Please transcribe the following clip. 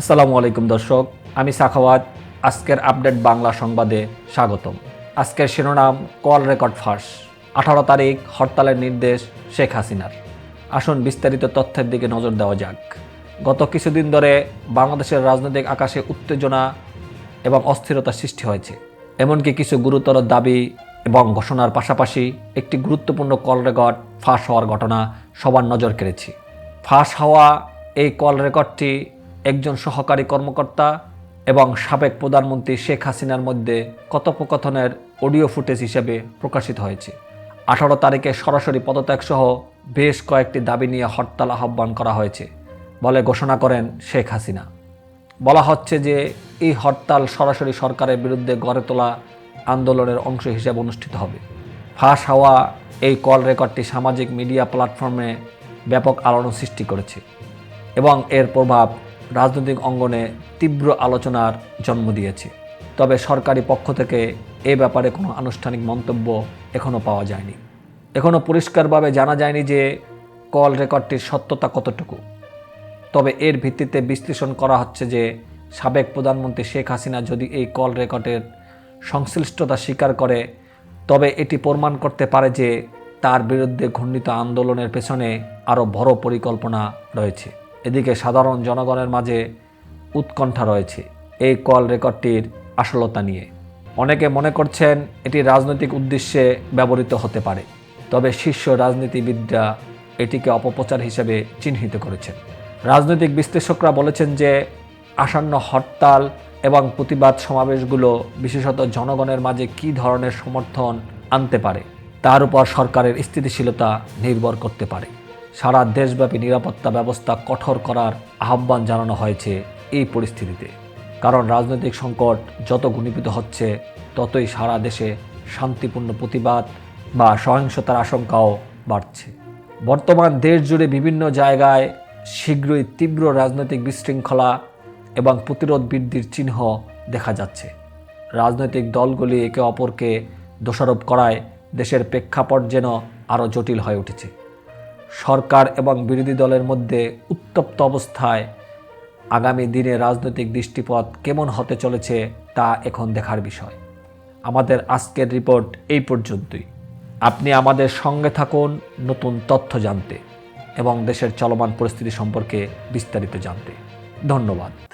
আসসালামু আলাইকুম দর্শক, আমি সাখাওয়াত, আজকের আপডেট বাংলা সংবাদে স্বাগতম। আজকের শিরোনাম, কল রেকর্ড ফাঁস, আঠারো তারিখ, হরতালের নির্দেশ, শেখ হাসিনার। আসুন বিস্তারিত তথ্যের দিকে নজর দেওয়া যাক। গত কিছুদিন ধরে বাংলাদেশের রাজনৈতিক আকাশে উত্তেজনা এবং অস্থিরতা সৃষ্টি হয়েছে। এমনকি কিছু গুরুতর দাবি এবং ঘোষণার পাশাপাশি একটি গুরুত্বপূর্ণ কল রেকর্ড ফাঁস হওয়ার ঘটনা সবার নজর কেড়েছে। ফাঁস হওয়া এই কল রেকর্ডটি একজন সহকারী কর্মকর্তা এবং সাবেক প্রধানমন্ত্রী শেখ হাসিনার মধ্যে কথোপকথনের অডিও ফুটেজ হিসেবে প্রকাশিত হয়েছে। আঠারো তারিখে সরাসরি পদত্যাগসহ বেশ কয়েকটি দাবি নিয়ে হরতাল আহ্বান করা হয়েছে বলে ঘোষণা করেন শেখ হাসিনা। বলা হচ্ছে যে এই হরতাল সরাসরি সরকারের বিরুদ্ধে গড়ে তোলা আন্দোলনের অংশ হিসেবে অনুষ্ঠিত হবে। ফাঁস হওয়া এই কল রেকর্ডটি সামাজিক মিডিয়া প্ল্যাটফর্মে ব্যাপক আলোড়ন সৃষ্টি করেছে এবং এর প্রভাব রাজনৈতিক অঙ্গনে তীব্র আলোচনার জন্ম দিয়েছে। তবে সরকারি পক্ষ থেকে এ ব্যাপারে কোনো আনুষ্ঠানিক মন্তব্য এখনও পাওয়া যায়নি। এখনও পরিষ্কারভাবে জানা যায়নি যে কল রেকর্ডটির সত্যতা কতটুকু। তবে এর ভিত্তিতে বিশ্লেষণ করা হচ্ছে যে সাবেক প্রধানমন্ত্রী শেখ হাসিনা যদি এই কল রেকর্ডের সংশ্লিষ্টতা স্বীকার করে, তবে এটি প্রমাণ করতে পারে যে তার বিরুদ্ধে ঘূর্ণিত আন্দোলনের পেছনে আরও বড় পরিকল্পনা রয়েছে। এদিকে সাধারণ জনগণের মাঝে উৎকণ্ঠা রয়েছে। এই কল রেকর্ডটির আসলতা নিয়ে। অনেকে মনে করছেন এটি রাজনৈতিক উদ্দেশ্যে ব্যবহৃত হতে পারে, তবে শীর্ষ রাজনীতিবিদরা এটিকে অপপ্রচার হিসেবে চিহ্নিত করেছেন। রাজনৈতিক বিশ্লেষকরা বলেছেন যে আসন্ন হরতাল এবং প্রতিবাদ সমাবেশগুলো বিশেষত জনগণের মাঝে কী ধরনের সমর্থন আনতে পারে, তার উপর সরকারের স্থিতিশীলতা নির্ভর করতে পারে। সারা দেশব্যাপী নিরাপত্তা ব্যবস্থা কঠোর করার আহ্বান জানানো হয়েছে এই পরিস্থিতিতে। কারণ রাজনৈতিক সংকট যত ঘনীভূত হচ্ছে, ততই সারা দেশে শান্তিপূর্ণ প্রতিবাদ বা সহিংসতার আশঙ্কাও বাড়ছে। বর্তমান দেশ জুড়ে বিভিন্ন জায়গায় শীঘ্রই তীব্র রাজনৈতিক বিশৃঙ্খলা এবং প্রতিরোধ বৃদ্ধির চিহ্ন দেখা যাচ্ছে। রাজনৈতিক দলগুলি একে অপরকে দোষারোপ করায় দেশের প্রেক্ষাপট যেন আরও জটিল হয়ে উঠেছে। সরকার এবং বিরোধী দলের মধ্যে উত্তপ্ত অবস্থায় আগামী দিনে রাজনৈতিক দৃষ্টিপথ কেমন হতে চলেছে তা এখন দেখার বিষয়। আমাদের আজকের রিপোর্ট এই পর্যন্তই। আপনি আমাদের সঙ্গে থাকুন, নতুন তথ্য জানতে এবং দেশের চলমান পরিস্থিতি সম্পর্কে বিস্তারিত জানতে। ধন্যবাদ।